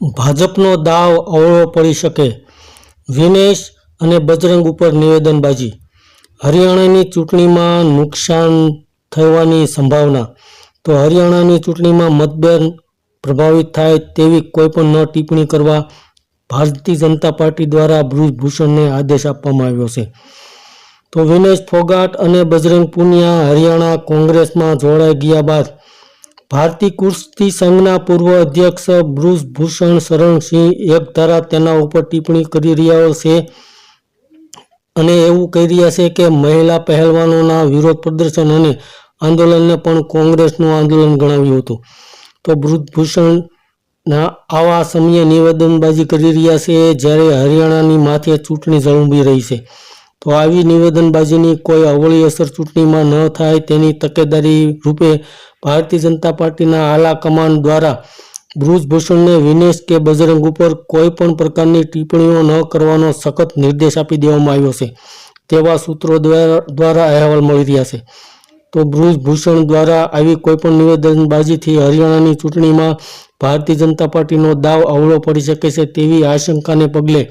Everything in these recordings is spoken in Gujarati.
ભાજપનો દાવ અવળો પડી શકે. વિનેશ અને બજરંગ ઉપર નિવેદનબાજી. હરિયાણાની ચૂંટણીમાં નુકસાન થવાની સંભાવના. તો હરિયાણાની ચૂંટણીમાં મતદાન પ્રભાવિત થાય તેવી કોઈપણ ન ટિપ્પણી કરવા ભારતીય જનતા પાર્ટી દ્વારા બ્રુજભૂષણને આદેશ આપવામાં આવ્યો છે. તો વિનેશ ફોગાટ અને બજરંગ પુનિયા હરિયાણા કોંગ્રેસમાં જોડાઈ ગયા બાદ ભારતીય કુસ્તી સંઘના પૂર્વ અધ્યક્ષ બ્રુજભૂષણ શરણસિંહ એક ધારા તેના ઉપર ટિપ્પણી કરી રહ્યા છે અને એવું કહી રહ્યા છે કે મહિલા પહેલવાનોના વિરોધ પ્રદર્શન અને આંદોલનને પણ કોંગ્રેસનું આંદોલન ગણાવ્યું હતું. તો બ્રુજભૂષણના આવા સમયે નિવેદનબાજી કરી રહ્યા છે જ્યારે હરિયાણાની માથે ચૂંટણી ઝળુંબી રહી છે. તો આવી નિવેદનબાજીની કોઈ અવળી અસર ચૂંટણીમાં ન થાય તેની તકેદારી રૂપે ભારતીય જનતા પાર્ટીના આલા કમાન્ડ દ્વારા બ્રુજભૂષણને વિનેશ કે બજરંગ ઉપર કોઈ પણ પ્રકારની ટિપ્પણીઓ ન કરવાનો સખત નિર્દેશ આપી દેવામાં આવ્યો છે. તેવા સૂત્રો દ્વારા દ્વારા અહેવાલ મળી રહ્યા છે. તો બ્રુજભૂષણ દ્વારા આવી કોઈપણ નિવેદનબાજીથી હરિયાણાની ચૂંટણીમાં ભારતીય જનતા પાર્ટીનો દાવ અવળો પડી શકે છે તેવી આશંકાને પગલે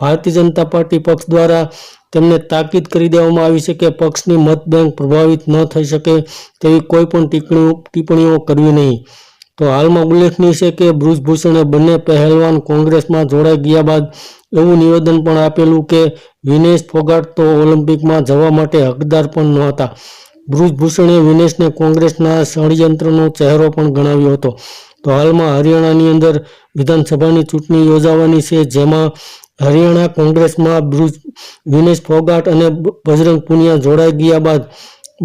ભારતીય જનતા પાર્ટી પક્ષ દ્વારા તેમને તાકીદ કરી દેવામાં આવી છે કે પક્ષની મત બેંક પ્રભાવિત ન થઈ શકે તેવી કોઈ પણ ટિપ્પણીઓ ટિપ્પણીઓ કરવી નહીં. તો હાલમાં ઉલ્લેખનીય છે કે બ્રુજભૂષણે બંને પહેલવાન કોંગ્રેસમાં જોડાઈ ગયા બાદ એવું નિવેદન પણ આપેલું કે વિનેશ ફોગાટ તો ઓલિમ્પિકમાં જવા માટે હકદાર પણ નહોતા બ્રુજભૂષણે વિનેશને કોંગ્રેસના ષડયંત્રનો ચહેરો પણ ગણાવ્યો હતો. તો હાલમાં હરિયાણાની અંદર વિધાનસભાની ચૂંટણી યોજાવાની છે, જેમાં હરિયાણા કોંગ્રેસમાં બ્રુજ, વિનેશ ફોગાટ અને બજરંગ પુનિયા જોડાઈ ગયા બાદ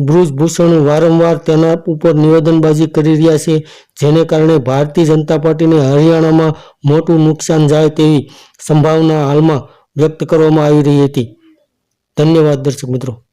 બ્રુજભૂષણ વારંવાર તેના ઉપર નિવેદનબાજી કરી રહ્યા છે, જેને કારણે ભારતીય જનતા પાર્ટીને હરિયાણામાં મોટું નુકસાન જાય તેવી સંભાવના હાલમાં વ્યક્ત કરવામાં આવી રહી હતી. ધન્યવાદ દર્શક મિત્રો.